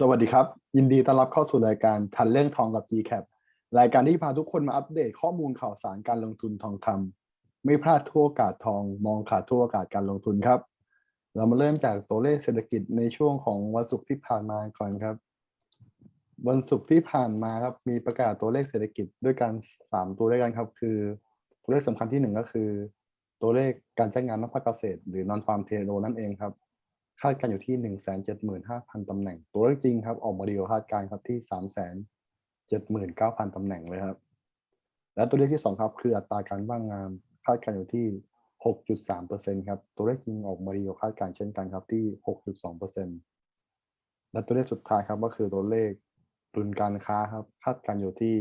สวัสดีครับ ยินดีต้อนรับเข้าสู่รายการทันเรื่องทองกับ GCAP รายการที่พาทุกคนมาอัปเดตข้อมูลข่าวสารการลงทุนทองคำไม่พลาดทั่วโอกาสทอง มองขาดทั่วโอกาสการลงทุนครับ เรามาเริ่มจากตัวเลขเศรษฐกิจในช่วงของวันศุกร์ที่ผ่านมาก่อนครับ วันศุกร์ที่ผ่านมาครับมีประกาศตัวเลขเศรษฐกิจด้วยกันสามตัวด้วยกันครับ คือ ตัวเลขสำคัญที่หนึ่งก็คือ ตัวเลขการจ้างงานนอกภาคเกษตร หรือ non farm payroll นั่นเองครับ คาดการณ์อยู่ที่ 175,000 ตำแหน่ง ตัวเลขจริงครับ ออกมาดีกว่าคาดการณ์ครับที่ 379,000 ตำแหน่งเลยครับ และตัวเลขที่ 2 ครับคืออัตราการว่างงานคาดการณ์อยู่ที่ 6.3%ครับ ตัวเลขจริงออกมาดีกว่าคาดการณ์เช่นกันครับที่ 6.2%และตัวเลขสุดท้ายครับก็คือตัวเลขดุลการค้าครับ คาดการณ์อยู่ที่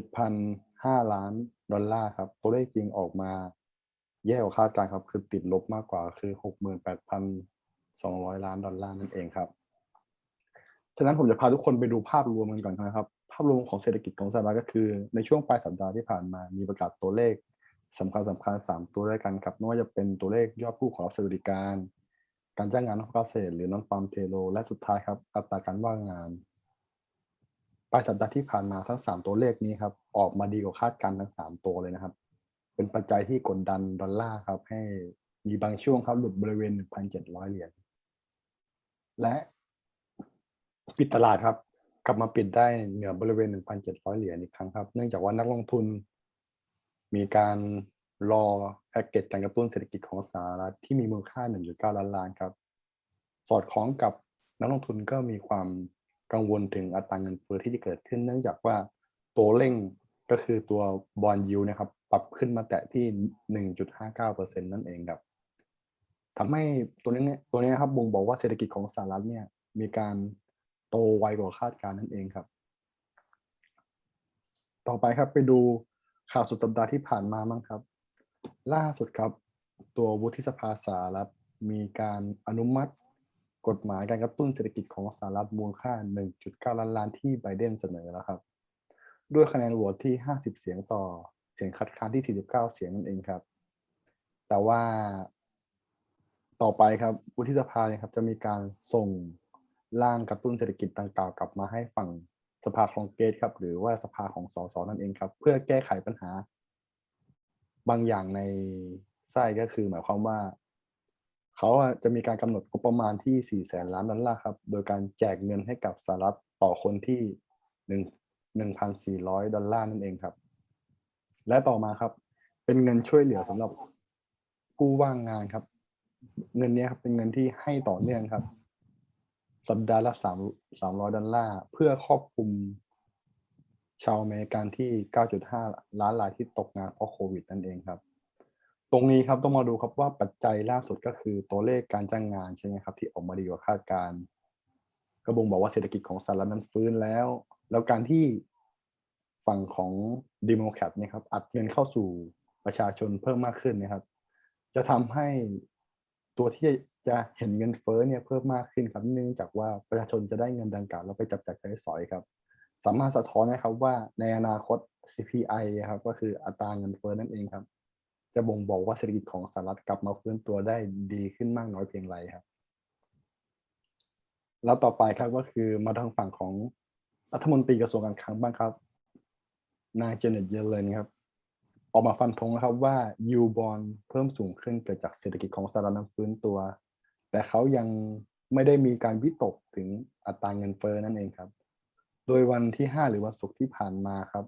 67,500 ล้านดอลลาร์ครับ ตัวเลขจริงออกมา แย่กว่าคาดการณ์ครับ คือติดลบมากกว่าคือ68,200ล้านดอลลาร์นั่นเองครับ ฉะนั้นผมจะพาทุกคนไปดูภาพรวมกันก่อนนะครับ ภาพรวมของเศรษฐกิจของสหรัฐก็คือ ในช่วงปลายสัปดาห์ที่ผ่านมามีประกาศตัวเลขสำคัญสำคัญสามตัวด้วยกันครับไม่ว่าจะเป็นตัวเลขยอดผู้ขอรับสวัสดิการ การจ้างงานนอกเกษตร หรือ non farm payroll และสุดท้ายครับ อัตราการว่างงาน ปลายสัปดาห์ที่ผ่านมาทั้งสามตัวเลขนี้ครับ ออกมาดีกว่าคาดการณ์ทั้งสามตัวเลยนะครับ เป็นปัจจัยที่กดดันดอลลาร์ครับ ให้มีบางช่วงครับหลุดบริเวณ 1,700 เหรียญและปิดตลาดครับ กลับมาปิดได้เหนือบริเวณ 1,700 เหรียญอีกครั้งครับ เนื่องจากว่านักลงทุน มีการรอแพ็กเกจการกระตุ้นเศรษฐกิจของสหรัฐที่มีมูลค่า 1.9 ล้านล้านครับ สอดคล้องกับนักลงทุนก็มีความกังวลถึงอัตราเงินเฟ้อที่จะเกิดขึ้น เนื่องจากว่าตัวเร่ง ก็คือตัวบอลยูนะครับ ปรับขึ้นมาแตะที่1.59%นั่นเองครับทำให้ตัวนี้เนี่ยตัวนี้ครับบ่งบอกว่าเศรษฐกิจของสหรัฐเนี่ย มีการโตไวกว่าคาดการณ์นั่นเองครับ ต่อไปครับไปดูข่าวสุดสัปดาห์ที่ผ่านมาบ้งครับ ล่าสุดครับตัววุฒิสภาสหรัฐมีการอนุมัติกฎหมายการกระตุ้นเศรษฐกิจของสหรัฐมูลค่า 1.9 ล้านล้านที่ไบเดนเสนอแล้วครับ ด้วยคะแนนโหวตที่ 50 เสียงต่อเสียงคัดค้านที่ 49 เสียงนั่นเองครับ แต่ว่าต่อไปครับวุฒิสภาเนี่ยครับจะมีการส่งร่างกระตุ้นเศรษฐกิจดังกล่าวกลับมาให้ฝั่งสภาคองเกรสครับ หรือว่าสภาของสสนั่นเองครับ เพื่อแก้ไขปัญหา บางอย่างในไส้ก็คือ หมายความว่าเขาจะมีการกำหนดงบประมาณที่4แสนล้านดอลลาร์ครับ โดยการแจกเงินให้กับสหรัฐต่อคนที่1 1,400 ดอลลาร์นั่นเองครับ และต่อมาครับ เป็นเงินช่วยเหลือสำหรับผู้ว่างงานครับ เงินนี้ครับเป็นเงินที่ให้ต่อเนื่องครับ สัปดาห์ละสามสามร้อยดอลลาร์เพื่อครอบคลุมชาวอเมริกันที่ 9.5 ล้านรายที่ตกงานเพราะโควิดนั่นเองครับ ตรงนี้ครับต้องมาดูครับว่าปัจจัยล่าสุดก็คือตัวเลขการจ้างงานใช่ไหมครับ ที่ออกมาดีกว่าคาดการณ์ก็บ่งบอกว่าเศรษฐกิจของสหรัฐนั้นฟื้นแล้ว แล้วการที่ฝั่งของดิโมแครตเนี่ยครับอัดเงินเข้าสู่ประชาชนเพิ่มมากขึ้นนะครับ จะทำให้ตัวที่จะเห็นเงินเฟ้อเนี่ยเพิ่มมากขึ้นครับเนื่องจากว่าประชาชนจะได้เงินดังกล่าวแล้วไปจับจ่ายใช้สอยครับ สามารถสะท้อนนะครับว่าในอนาคต CPI ครับก็คืออัตราเงินเฟ้อนั่นเองครับ จะบ่งบอกว่าเศรษฐกิจของสหรัฐกลับมาฟื้นตัวได้ดีขึ้นมากน้อยเพียงไรครับ แล้วต่อไปครับก็คือมาทางฝั่งของ รัฐมนตรีกระทรวงการคลังบ้างครับ นายเจเน็ตเยเลนครับ ออกมาฟันธงนะครับว่ายูบอลเพิ่มสูงขึ้นเกิดจากเศรษฐกิจของสหรัฐนั้นฟื้นตัว แต่เขายังไม่ได้มีการวิตกถึงอัตราเงินเฟ้อนั่นเองครับ โดยวันที่ 5 หรือวันศุกร์ที่ผ่านมาครับ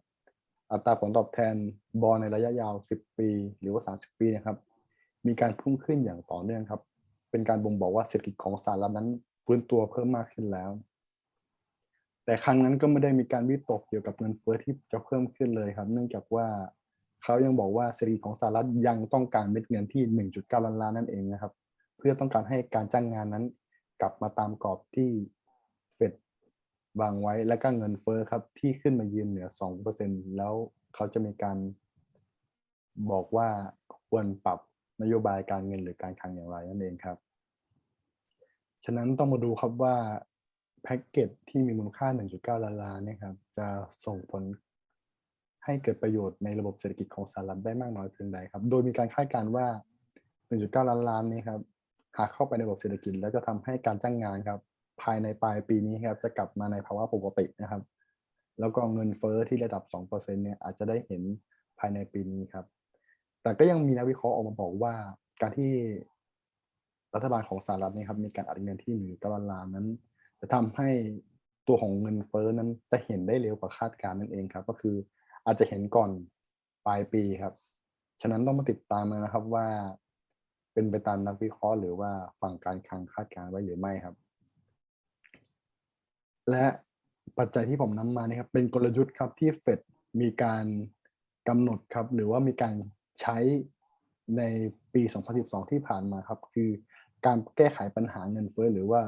อัตราผลตอบแทนบอลในระยะยาว 10 ปี หรือว่า 30 ปีนะครับ มีการพุ่งขึ้นอย่างต่อเนื่องครับ เป็นการบ่งบอกว่าเศรษฐกิจของสหรัฐนั้นฟื้นตัวเพิ่มมากขึ้นแล้ว แต่ครั้งนั้นก็ไม่ได้มีการวิตกเกี่ยวกับเงินเฟ้อที่จะเพิ่มขึ้นเลยครับ เนื่องจากว่าเขายังบอกว่าเศรษฐกิจของสหรัฐยังต้องการเม็ดเงินที่ 1.9 ล้านล้านนั่นเองนะครับ เพื่อต้องการให้การจ้างงานนั้น กลับมาตามกรอบที่เฟดวางไว้และก็เงินเฟ้อครับที่ขึ้นมายืนเหนือ 2%แล้วเขาจะมีการบอกว่าควรปรับนโยบายการเงินหรือการคลังอย่างไรนั่นเองครับ ฉะนั้นต้องมาดูครับว่า แพ็กเกจที่มีมูลค่า 1.9 ล้านล้านเนี่ยครับจะส่งผลให้เกิดประโยชน์ในระบบเศรษฐกิจของสหรัฐได้มากน้อยเพียงใดครับ โดยมีการคาดการณ์ว่า 1.9 ล้านล้านนี้ครับหากเข้าไปในระบบเศรษฐกิจ แล้วจะทำให้การจ้างงานครับ ภายในปลายปีนี้ครับจะกลับมาในภาวะปกตินะครับ แล้วก็เงินเฟ้อที่ระดับ 2%เนี่ยอาจจะได้เห็นภายในปีนี้ครับ แต่ก็ยังมีนักวิเคราะห์ออกมาบอกว่าการที่รัฐบาลของสหรัฐเนี่ยครับมีการอัดเงินที่หนึ่งดอลลาร์นั้น จะทำให้ตัวของเงินเฟ้อนั้นจะเห็นได้เร็วกว่าคาดการณ์นั่นเองครับ ก็คืออาจจะเห็นก่อนปลายปีครับ ฉะนั้นต้องมาติดตามนะครับว่า เป็นไปตามนักวิเคราะห์หรือว่าฝั่งการคลังคาดการณ์ไว้หรือไม่ครับ และปัจจัยที่ผมนำมานี่ครับเป็นกลยุทธ์ครับที่เฟดมีการกำหนดครับ หรือว่ามีการใช้ในปี 2012 ที่ผ่านมาครับ คือการแก้ไขปัญหาเงินเฟ้อหรือว่า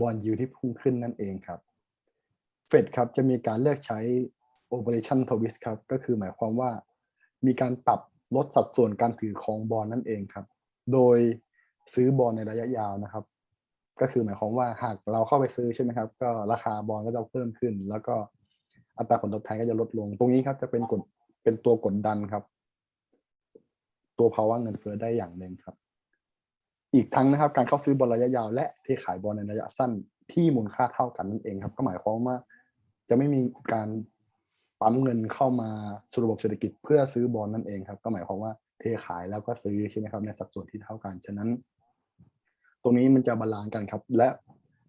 บอลยูที่พุ่งขึ้นนั่นเองครับเฟดครับจะมีการเลือกใช้ Operation Twist ครับ ก็คือหมายความว่า มีการปรับลดสัดส่วนการถือของบอลนั่นเองครับ โดยซื้อบอลในระยะยาวนะครับ ก็คือหมายความว่าหากเราเข้าไปซื้อใช่ไหมครับ ก็ราคาบอลก็จะเพิ่มขึ้น แล้วก็อัตราผลตอบแทนก็จะลดลง ตรงนี้ครับจะเป็นกดเป็นตัวกดดันครับ ตัวภาวะเงินเฟ้อได้อย่างหนึ่งครับ อีกทั้งนะครับ การเข้าซื้อบอลระยะยาวและเทขายบอลในระยะสั้นที่มูลค่าเท่ากันนั่นเองครับ ก็หมายความว่า จะไม่มีการปั๊มเงินเข้ามาสู่ระบบเศรษฐกิจเพื่อซื้อบอลนั่นเองครับ ก็หมายความว่าเทขายแล้วก็ซื้อใช่ไหมครับในสัดส่วนที่เท่ากันฉะนั้น ตรงนี้มันจะบาลานซ์กันครับ และ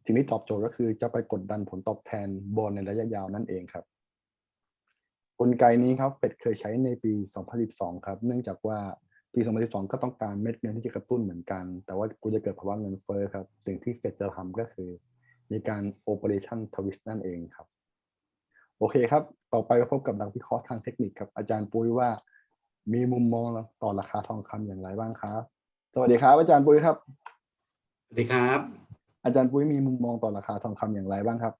สิ่งที่ตอบโจทย์ก็คือจะไปกดดันผลตอบแทนบอลในระยะยาวนั่นเองครับกลไกนี้ครับเฟดเคยใช้ในปี 2012 ครับ เนื่องจากว่า ปี2012 ก็ต้องการเม็ดเงินที่จะกระตุ้นเหมือนกัน แต่ว่ากูจะเกิดภาวะเงินเฟ้อครับ สิ่งที่เฟดจะทำก็คือ มีการ operation twist นั่นเองครับ โอเคครับ ต่อไปพบกับนักวิเคราะห์ทางเทคนิคครับ อาจารย์ปุ้ยว่ามีมุมมองต่อราคาทองคำอย่างไรบ้างครับ สวัสดีครับ อาจารย์ปุ้ยครับ สวัสดีครับ อาจารย์ปุ้ยมีมุมมองต่อราคาทองคำอย่างไรบ้างครับ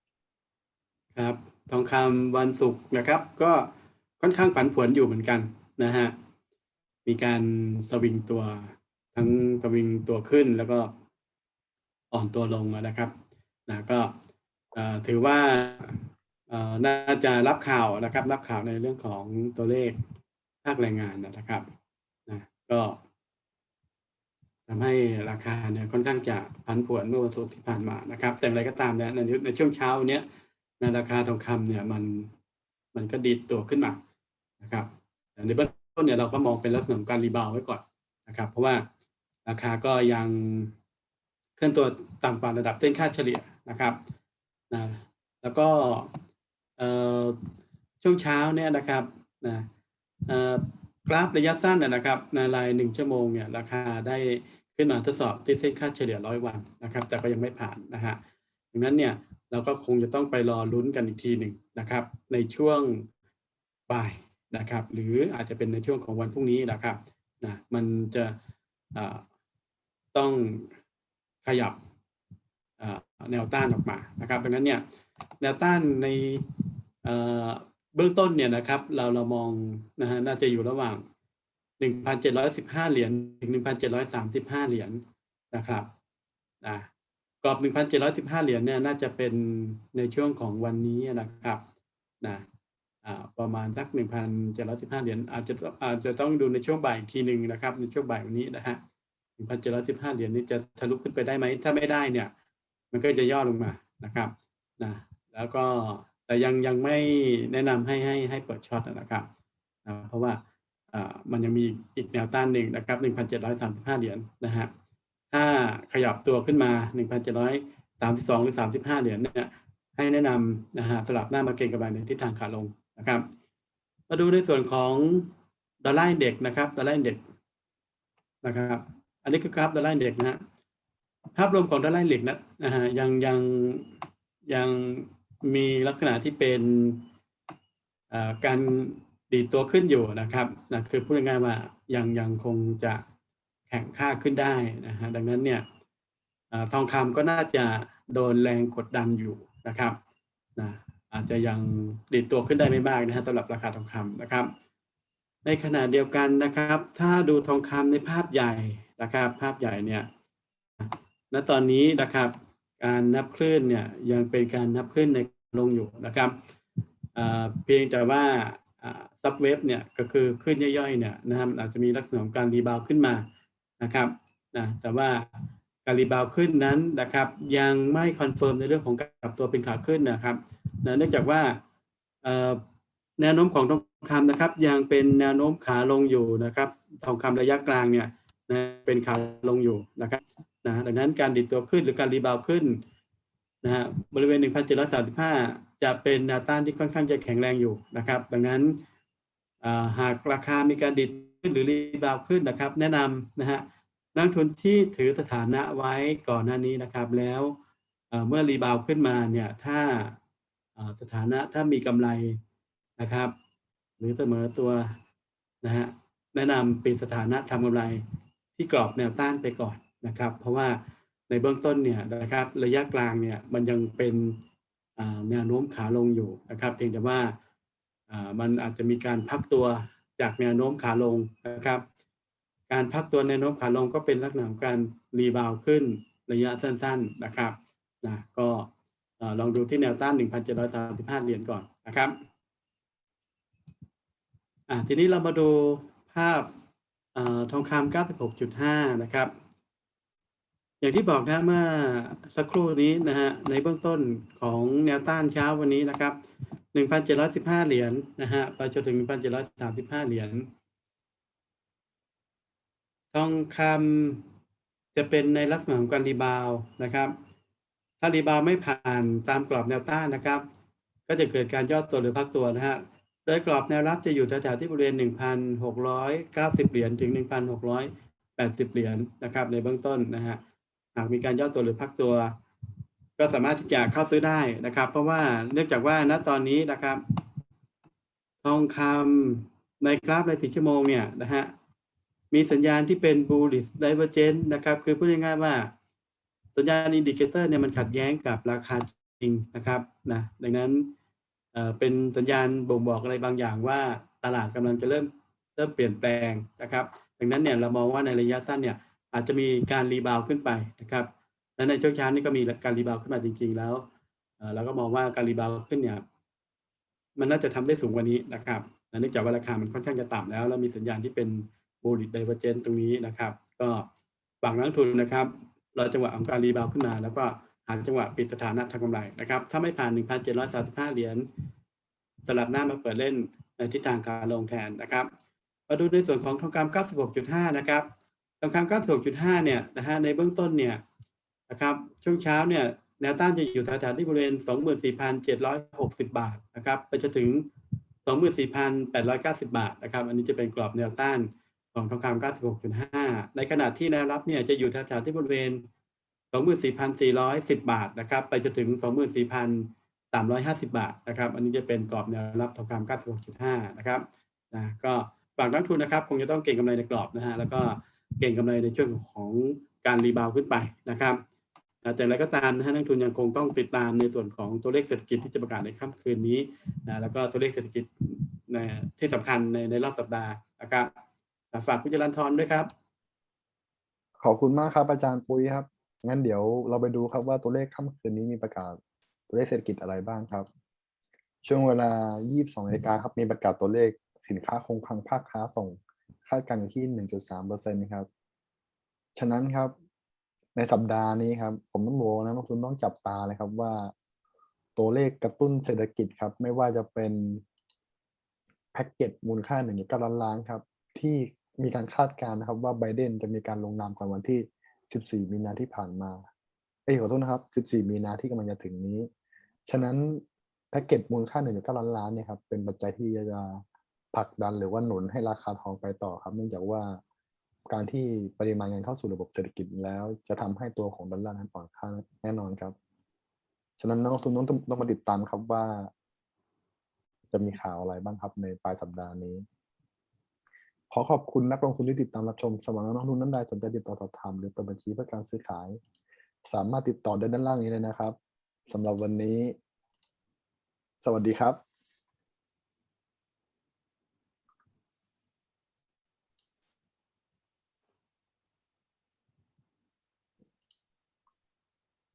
ครับ ทองคำวันศุกร์นะครับ ก็ค่อนข้างผันผวนอยู่เหมือนกันนะฮะ มีการสวิงตัวทั้งสวิงตัวขึ้นแล้วก็อ่อนตัวลงนะครับนะก็ถือว่าน่าจะรับข่าวนะครับ รับข่าวในเรื่องของตัวเลขภาคแรงงานนะครับนะก็ทำให้ราคาเนี่ยค่อนข้างจะผันผวนเมื่อวันศุกร์ที่ผ่านมานะครับ แต่อย่างไรก็ตามเนี่ยในในช่วงเช้าเนี้ยในราคาทองคำเนี่ยมันมันก็ดีดตัวขึ้นมานะครับในเบื้องต้ นเนี่ยเราก็มองเป็นลักษณะของการรีบาวไว้ก่อนนะครับ เพราะว่าราคาก็ยังเคลื่อนตัวต่ำกว่าระดับเส้นค่าเฉลี่ยนะครับนะแล้วก็ช่วงเช้าเนี่ยนะครับนะกราฟระยะสั้นนะนะครับในรายหนึ่งชั่วโมงเนี่ยราคาได้ขึ้นมาทดสอบที่เส้นค่าเฉลี่ยร้อยวันนะครับ แต่ก็ยังไม่ผ่านนะฮะดังนั้นเนี่ยเราก็คงจะต้องไปรอลุ้นกันอีกทีหนึ่งนะครับ ในช่วงบ่าย นะครับ หรืออาจจะเป็นในช่วงของวันพรุ่งนี้นะครับนะมันจะต้องขยับแนวต้านออกมานะครับดังนั้นเนี่ยแนวต้านในเบื้องต้นเนี่ยนะครับเราเรามองนะฮะน่าจะอยู่ระหว่าง 1,715 เหรียญถึง 1,735 เหรียญนะครับนะกรอบ 1,715 เหรียญเนี่ยน่าจะเป็นในช่วงของวันนี้นะครับนะ ประมาณสัก1,715เหรียญอาจจะอาจจะต้องดูในช่วงบ่ายทีหนึ่งนะครับ ในช่วงบ่ายวันนี้นะฮะ1,715เหรียญนี่จะทะลุขึ้นไปได้ไหมถ้าไม่ได้เนี่ย มันก็จะย่อลงมานะครับนะแล้วก็แต่ยังยังไม่แนะนำให้ให้ให้เปิดช็อตนะครับนะเพราะว่าอ่ามันยังมีอีกแนวต้านหนึ่งนะครับ 1,735 เหรียญนะฮะถ้าขยับตัวขึ้นมา 1,732 หรือ 35 เหรียญเนี่ยให้แนะนำนะฮะสลับหน้ามาเก็งกำไรในทิศทางขาลง นะครับ มาดูในส่วนของดอลลาร์เด็กนะครับดอลลาร์เด็กนะครับ อันนี้คือกราฟดอลลาร์เด็กนะฮะภาพรวมของดอลลาร์เด็กนะนะฮะยังยังยังมีลักษณะที่เป็นการดีตัวขึ้นอยู่นะครับนะคือพูดง่ายๆว่ายังยังคงจะแข่งค่าขึ้นได้นะฮะดังนั้นเนี่ยอทองคำก็น่าจะโดนแรงกดดันอยู่นะครับนะ อาจจะยังดีดตัวขึ้นได้ไม่มากนะฮะสำหรับราคาทองคำนะครับ ในขณะเดียวกันนะครับ ถ้าดูทองคำในภาพใหญ่นะครับ ภาพใหญ่เนี่ยณตอนนี้นะครับการนับคลื่นเนี่ยยังเป็นการนับคลื่นในลงอยู่นะครับเพียงแต่ว่าซับเวฟเนี่ยก็คือคลื่นย่อยๆเนี่ยนะครับอาจจะมีลักษณะของการรีบาวขึ้นมานะครับนะแต่ว่าการรีบาวขึ้นนั้นนะครับ ยังไม่คอนเฟิร์มในเรื่องของการกลับตัวเป็นขาขึ้นนะครับ นะเนื่องจากว่าแนวโน้มของทองคำนะครับ ยังเป็นแนวโน้มขาลงอยู่นะครับทองคำระยะกลางเนี่ยนะเป็นขาลงอยู่นะครับนะดังนั้นการดิดตัวขึ้นหรือการรีบาวขึ้นนะฮะบริเวณ 1,735 จะเป็นแนวต้านที่ค่อนข้างจะแข็งแรงอยู่นะครับ ดังนั้นหากราคามีการดิดขึ้นหรือรีบาวขึ้นนะครับ แนะนำนะฮะนักทุนที่ถือสถานะไว้ก่อนหน้านี้นะครับ แล้วเมื่อรีบาวขึ้นมาเนี่ยถ้า สถานะถ้ามีกำไรนะครับ หรือเสมอตัวนะฮะแนะนำปิดสถานะทำกำไรที่กรอบแนวต้านไปก่อนนะครับ เพราะว่าในเบื้องต้นเนี่ยนะครับระยะกลางเนี่ยมันยังเป็นแนวโน้มขาลงอยู่นะครับ เพียงแต่ว่ามันอาจจะมีการพักตัวจากแนวโน้มขาลงนะครับ การพักตัวแนวโน้มขาลงก็เป็นลักษณะของการรีบาวขึ้นระยะสั้น ๆนะครับนะก็ ลองดูที่แนวต้าน 1,735 เหรียญก่อนนะครับทีนี้เรามาดูภาพเอ่อทองคำ96.5 นะครับ อย่างที่บอกนะเมื่อสักครู่นี้นะฮะในเบื้องต้นของแนวต้านเช้าวันนี้นะครับ 1,715 เหรียญนะฮะไปจนถึง 1,735 เหรียญทองคำจะเป็นในลักษณะของการรีบาวนะครับ ถ้ารีบาวไม่ผ่านตามกรอบแนวต้านนะครับ ก็จะเกิดการย่อตัวหรือพักตัวนะฮะโดยกรอบแนวรับจะอยู่แถวๆที่บริเวณ 1,690 เหรียญถึง 1,680 เหรียญนะครับ ในเบื้องต้นนะฮะหากมีการย่อตัวหรือพักตัว ก็สามารถที่จะเข้าซื้อได้นะครับ เพราะว่าเนื่องจากว่าณตอนนี้นะครับ ทองคำในกราฟในสี่ชั่วโมงเนี่ยนะฮะมีสัญญาณที่เป็น bullish divergence นะครับ คือพูดง่ายๆว่า สัญญาณอินดิเคเตอร์เนี่ยมันขัดแย้งกับราคาจริงนะครับนะดังนั้นเป็นสัญญาณบ่งบอกอะไรบางอย่างว่าตลาดกำลังจะเริ่มเริ่มเปลี่ยนแปลงนะครับ ดังนั้นเนี่ยเรามองว่าในระยะสั้นเนี่ยอาจจะมีการรีบาวขึ้นไปนะครับและในช่วงเช้านี้ก็มีการรีบาวขึ้นมาจริง ๆ แล้วเราก็มองว่าการรีบาวขึ้นเนี่ยมันน่าจะทำได้สูงกว่านี้นะครับเนื่องจากว่าราคามันค่อนข้างจะต่ำแล้ว แล้วมีสัญญาณที่เป็น bullish divergence ตรงนี้นะครับ ก็ฝั่งนักทุนนะครับ รอจังหวะของการรีบาวขึ้นมา แล้วก็หาจังหวะปิดสถานะทางกำไรนะครับ ถ้าไม่ผ่าน 1,735 เหรียญสลับหน้ามาเปิดเล่นในทิศทางการลงแทนนะครับมาดูในส่วนของทองคำ96.5 นะครับทองคำ96.5 เนี่ยนะฮะในเบื้องต้นเนี่ยนะครับช่วงเช้าเนี่ยแนวต้านจะอยู่แถวๆที่บริเวณ 24,760 บาทนะครับไปจนถึง 24,890 บาทนะครับ อันนี้จะเป็นกรอบแนวต้าน ของทองคำ96.5 ในขณะที่แนวรับเนี่ยจะอยู่แถวๆที่บริเวณ 24,410 บาทนะครับ ไปจนถึง 24,350 บาทนะครับ อันนี้จะเป็นกรอบแนวรับทองคำ96.5 นะครับนะก็ฝากนักทุนนะครับ คงจะต้องเก็งกำไรในกรอบนะฮะแล้วก็เก็งกำไรในช่วงของการรีบาวขึ้นไปนะครับแต่อะไรก็ตามนะฮะนักทุนยังคงต้องติดตามในส่วนของตัวเลขเศรษฐกิจที่จะประกาศในค่ำคืนนี้นะแล้วก็ตัวเลขเศรษฐกิจในที่สำคัญในในรอบสัปดาห์นะครับ อะฝากคุณจรันทรด้วยครับ ขอบคุณมากครับอาจารย์ปุ้ยครับ งั้นเดี๋ยวเราไปดูครับว่าตัวเลขค่ำคืนนี้มีประกาศตัวเลขเศรษฐกิจอะไรบ้างครับ ช่วงเวลา 22นาฬิกาครับมีประกาศตัวเลขสินค้าคงคลังภาคค้าส่งคาดการณ์อยู่ที่ 1.3เปอร์เซ็นต์ครับ ฉะนั้นครับในสัปดาห์นี้ครับ ผมต้องบอกว่านะนักลงทุนต้องจับตาเลยครับว่า ตัวเลขกระตุ้นเศรษฐกิจครับ ไม่ว่าจะเป็นแพ็กเกจมูลค่า1.9ล้านล้านครับ ที่มีการคาดการณ์นะครับว่าไบเดนจะมีการลงนามก่อนวันที่ 14 มีนาที่ผ่านมา เอ้ยขอโทษนะครับ 14 มีนาที่กำลังจะถึงนี้ ฉะนั้นแพ็กเกจมูลค่า 1.9 ล้านล้านเนี่ยครับเป็นปัจจัยที่จะผลักดันหรือว่าหนุนให้ราคาทองไปต่อครับ เนื่องจากว่าการที่ปริมาณเงินเข้าสู่ระบบเศรษฐกิจแล้วจะทำให้ตัวของดอลลาร์นั้นอ่อนค่าแน่นอนครับ ฉะนั้นนักลงทุนต้องต้องมาติดตามครับว่า จะมีข่าวอะไรบ้างครับในปลายสัปดาห์นี้ ขอขอบคุณนักลงทุนที่ติดตามรับชมสำหรับนักลงทุนนั้นใดสนใจติดต่อสอบถามหรือเปิดบัญชีเพื่อการซื้อขาย สามารถติดต่อได้ด้านล่างนี้เลยนะครับสำหรับวันนี้ สวัสดีครับ